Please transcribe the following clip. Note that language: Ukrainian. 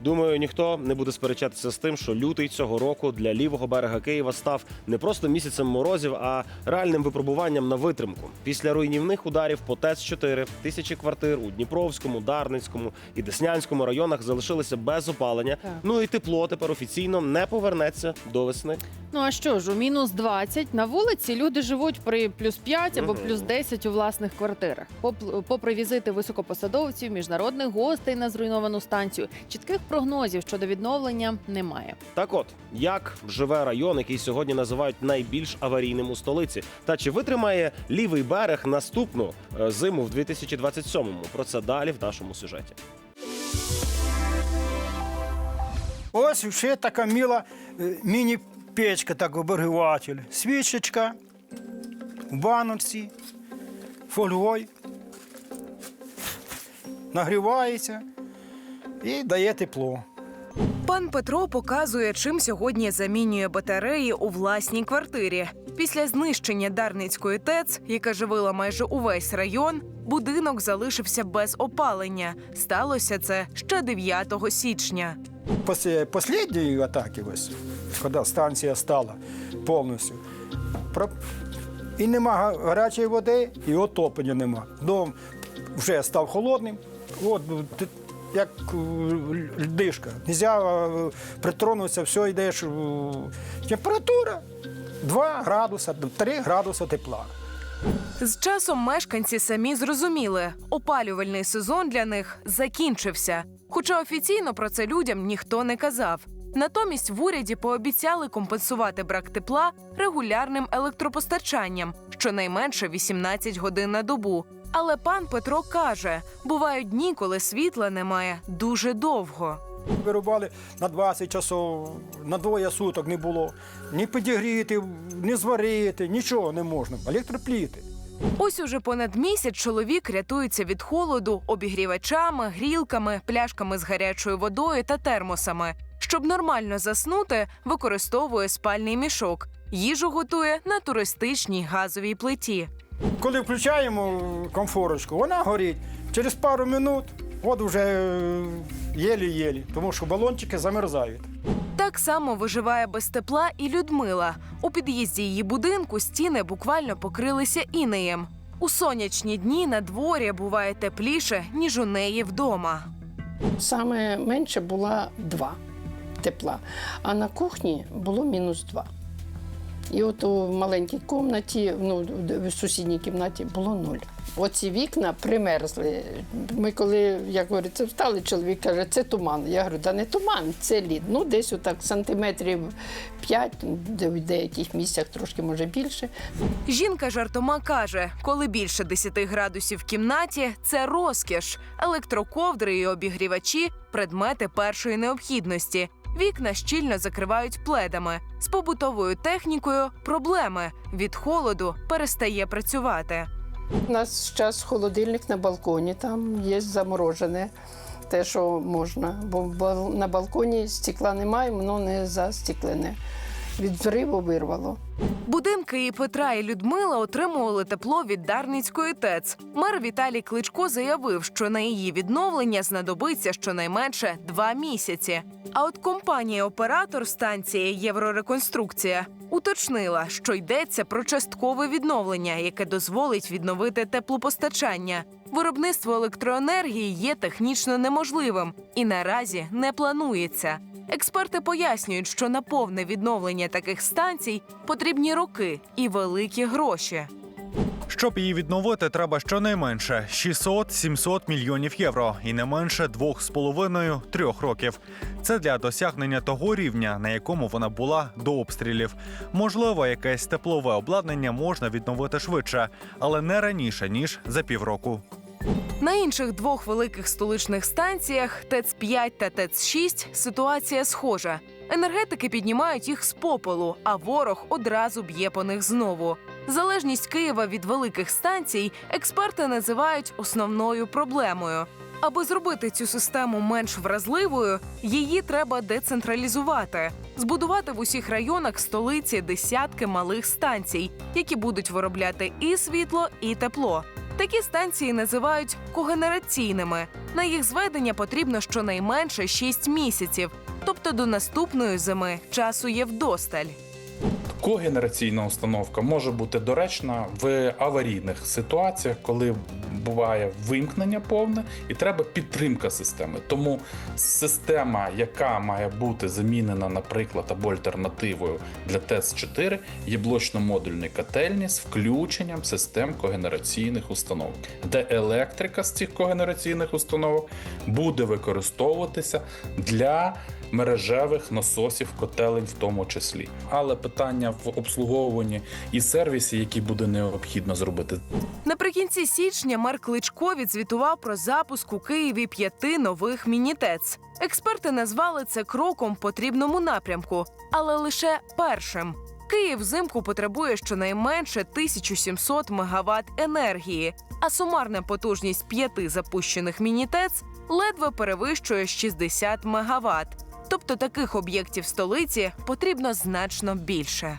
Думаю, ніхто не буде сперечатися з тим, що лютий цього року для лівого берега Києва став не просто місяцем морозів, а реальним випробуванням на витримку. Після руйнівних ударів по ТЕЦ 4 тисячі квартир у Дніпровському, Дарницькому і Деснянському районах залишилися без опалення. Так. Ну і тепло тепер офіційно не повернеться до весни. Ну а що ж, у мінус 20 на вулиці люди живуть при плюс 5 або плюс 10 у власних квартирах. Поп- Попри візити високопосадовців, міжнародних гостей на зруйновану станцію, чітких прогнозів щодо відновлення немає. Так от, як живе район, який сьогодні називають найбільш аварійним у столиці, та чи витримає лівий берег наступну е, зиму в 2027-му? Про це далі в нашому сюжеті. Ось ще така міла е, міні-печка, так оберігатель. Свічечка в баночці, фольгою. Нагрівається і дає тепло. Пан Петро показує, чим сьогодні замінює батареї у власній квартирі. Після знищення Дарницької ТЕЦ, яка живила майже увесь район, будинок залишився без опалення. Сталося це ще 9 січня. Після останньої атаки, ось, коли станція стала повністю, і нема гарячої води, і отоплення нема. Дом вже став холодним, от, ну, як е, льдишка. Нельзя е, притронутися, все йдеш. Температура 2 градуса, 3 градуса тепла. З часом мешканці самі зрозуміли, опалювальний сезон для них закінчився. Хоча офіційно про це людям ніхто не казав. Натомість в уряді пообіцяли компенсувати брак тепла регулярним електропостачанням, щонайменше 18 годин на добу. Але пан Петро каже, бувають дні, коли світла немає дуже довго. Вирубали на 20 часов, на двоє суток не було. Ні підігріти, ні зварити, нічого не можна. Електропліти. Ось уже понад місяць чоловік рятується від холоду обігрівачами, грілками, пляшками з гарячою водою та термосами. Щоб нормально заснути, використовує спальний мішок. Їжу готує на туристичній газовій плиті. Коли включаємо комфорочку, вона горить. Через пару минут, от вже е, єлі-єлі, тому що балончики замерзають. Так само виживає без тепла і Людмила. У під'їзді її будинку стіни буквально покрилися інеєм. У сонячні дні на дворі буває тепліше, ніж у неї вдома. Саме менше була 2 тепла, а на кухні було мінус 2. І от у маленькій кімнаті, ну, в сусідній кімнаті було нуль. Оці вікна примерзли. Ми коли, як говориться, встали, чоловік каже, це туман. Я говорю, да не туман, це лід. Ну, десь отак сантиметрів 5, в деяких місцях трошки може більше. Жінка жартома каже, коли більше 10 градусів в кімнаті це розкіш. Електроковдри і обігрівачі предмети першої необхідності. Вікна щільно закривають пледами. З побутовою технікою проблеми. Від холоду перестає працювати. У нас зараз холодильник на балконі, там є заморожене те, що можна. Бо на балконі стекла немає, воно не застеклене. Від зриву вирвало. Будинки і Петра і Людмила отримували тепло від Дарницької ТЕЦ. Мер Віталій Кличко заявив, що на її відновлення знадобиться щонайменше два місяці. А от компанія-оператор станції Єврореконструкція уточнила, що йдеться про часткове відновлення, яке дозволить відновити теплопостачання. Виробництво електроенергії є технічно неможливим і наразі не планується. Експерти пояснюють, що на повне відновлення таких станцій потрібні роки і великі гроші. Щоб її відновити, треба щонайменше 600-700 мільйонів євро і не менше 2,5-3 років. Це для досягнення того рівня, на якому вона була до обстрілів. Можливо, якесь теплове обладнання можна відновити швидше, але не раніше ніж за півроку. На інших двох великих столичних станціях ТЕЦ 5 та ТЕЦ 6 ситуація схожа. Енергетики піднімають їх з попелу, а ворог одразу б'є по них знову. Залежність Києва від великих станцій експерти називають основною проблемою. Аби зробити цю систему менш вразливою, її треба децентралізувати, збудувати в усіх районах столиці десятки малих станцій, які будуть виробляти і світло, і тепло. Такі станції називають когенераційними. На їх зведення потрібно щонайменше 6 місяців, тобто до наступної зими часу є вдосталь. Когенераційна установка може бути доречна в аварійних ситуаціях, коли буває вимкнення повне і треба підтримка системи. Тому система, яка має бути замінена, наприклад, або альтернативою для ТЕС-4, є блочно-модульні котельні з включенням систем когенераційних установок, де електрика з цих когенераційних установок буде використовуватися для мережевих насосів котелень в тому числі. Але питання в обслуговуванні і сервісі, які буде необхідно зробити, Наприкінці січня мер Кличко відзвітував про запуск у Києві п'яти нових мінітец. Експерти назвали це кроком потрібному напрямку, але лише першим. Київ взимку потребує щонайменше 1700 мегаватт енергії, а сумарна потужність п'яти запущених мінітец ледве перевищує 60 мегаватт. Тобто таких об'єктів столиці потрібно значно більше.